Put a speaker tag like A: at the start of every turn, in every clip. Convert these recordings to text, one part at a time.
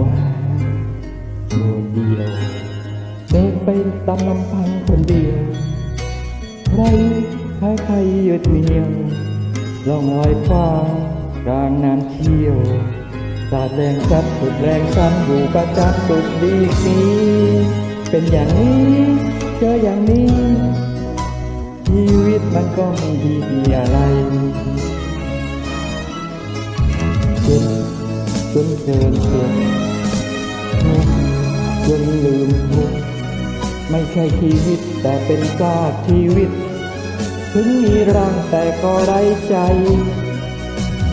A: ว่าโดดเดียวเดินไปตามลำพังคนเดียวใครใครใครยืดเหนียวลองลอยฟ้ากลางน้ำเที่ยวสาดแรงซัดสุดแรงซ้ำอยู่ประจับสุดดีสีเป็นอย่างนี้เจออย่างนี้ชีวิตมันก็ไม่ดีอะไรเจ็บ จนเกินเกินทุกข์จนลืมทุกไม่ใช่ชีวิตแต่เป็นซากชีวิต ถึงมีร่างแต่ก็ไร้ใจ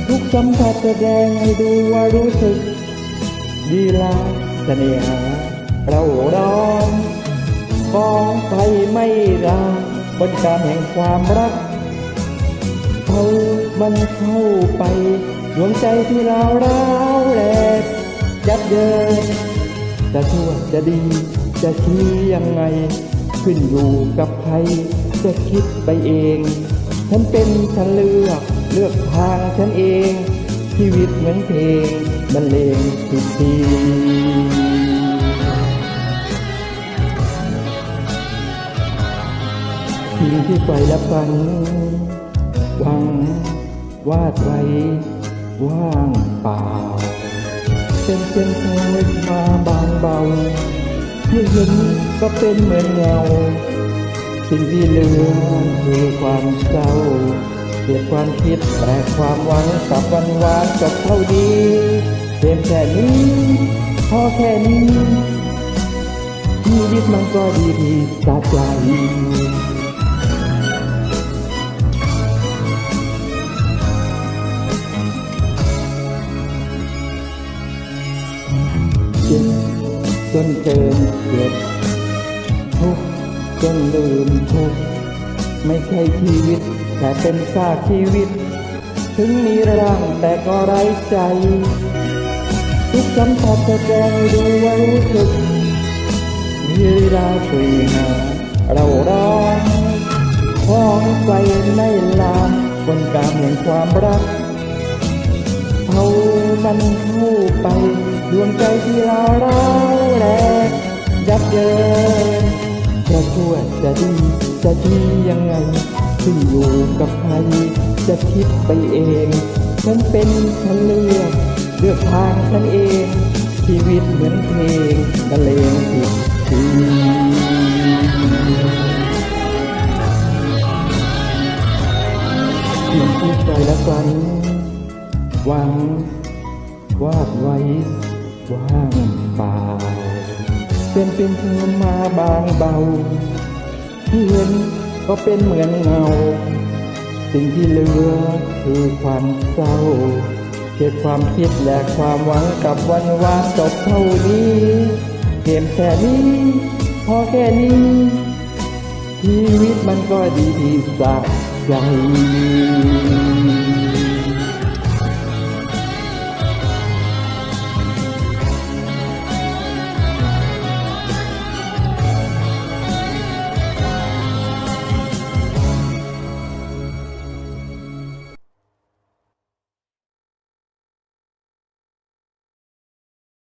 A: ทุกสัมผัสแสดงให้ดูว่ารู้สึก ดีลาเสน่หาเราร้อนกองไฟไม่ราบนการแห่งความรักเขามันเข้าไป ดวงใจที่เราร้าวแหลกยับเยินจะชั่วจะดีจะชี้ยังไง ขึ้นอยู่กับใครจะคิดไปเอง ฉันเป็นฉันเลือกเลือกทางฉันเอง ชีวิตเหมือนเพลงบรรเลงผิดทีสิ่งที่ไฟและฝันหวังวาดไว้ ว่างเปล่าเป็นเส้นทางมาบางเบาที่เห็นก็เป็นเหมือนเงา สิ่งที่เหลือคือความเศร้าเกียความคิดแต่ความหวังกับวันวานกับเท่าดีเพียงแค่นี้พอแค่นี้ชีวิตมันก็ดีดีสะใจ จนเกินเจ็บทุกข์จนลืมทุกไม่ใช่ชีวิต แต่เป็นซากชีวิต ถึงมีร่างแต่ก็ไร้ใจ ทุกสัมผัสแสดงดูว่ารู้สึกมีเวลาคุยหาเราร้องของไฟไม่ลามบนกามแห่งความรักเอามันเข้าไป ดวงใจที่เราร้าวแหลกยับเยินจะชั่วจะดีจะดียังไงขึ้นอยู่กับใครจะคิดไปเองฉันเป็นฉันเลือกเลือกทางฉันเอง ชีวิตเหมือนเพลงบรรเลงผิดทีสิ่งที่ใจและฝันหวังวาดไว้ ว่างเปล่าเป็นเป็นเธอมาบางเบาที่เห็นก็เป็นเหมือนเงา สิ่งที่เหลือคือความเศร้าเก็บความคิดและความหวังกับวันวานจบเท่านี้ เกมแค่นี้ พอแค่นี้ ชีวิตมันก็ดีที่สะใจ